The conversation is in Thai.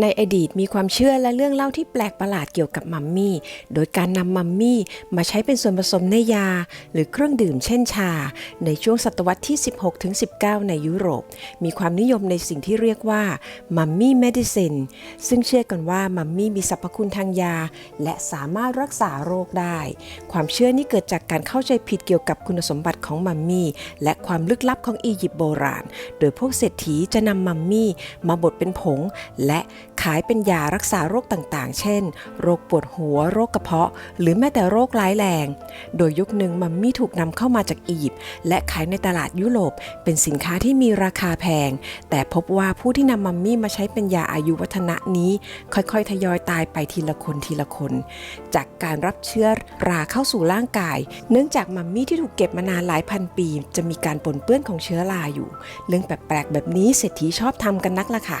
ในอดีตมีความเชื่อและเรื่องเล่าที่แปลกประหลาดเกี่ยวกับมัมมี่ โดยการนำมัมมี่มาใช้เป็นส่วนผสมในยา หรือเครื่องดื่มเช่นชา ในช่วงศตวรรษที่ 16-19 ในยุโรป มีความนิยมในสิ่งที่เรียกว่ามัมมี่เมดิซินซึ่งเชื่อกันว่ามัมมี่มีสรรพคุณทางยา และสามารถรักษาโรคได้ ความเชื่อนี้เกิดจากการเข้าใจผิดเกี่ยวกับคุณสมบัติของมัมมี่ และความลึกลับของอียิปต์โบราณ โดยพวกเศรษฐีจะนำมัมมี่มาบดเป็นผงและ ขายเป็นยารักษาโรคต่างๆ เช่น โรคปวดหัว โรคกระเพาะ หรือแม้แต่โรคร้ายแรง โดยยุคหนึ่งมัมมี่ถูกนำเข้ามาจากอียิปต์และขายในตลาดยุโรป เป็นสินค้าที่มีราคาแพง แต่พบว่าผู้ที่นำมัมมี่มาใช้เป็นยาอายุวัฒนะนี้ ค่อยๆ ทยอยตายไปทีละคนทีละคน จากการรับเชื้อราเข้าสู่ร่างกาย เนื่องจากมัมมี่ที่ถูกเก็บมานานหลายพันปี จะมีการปนเปื้อนของเชื้อราอยู่ เรื่องแปลกๆแบบนี้เศรษฐีชอบทำกันนักล่ะค่ะ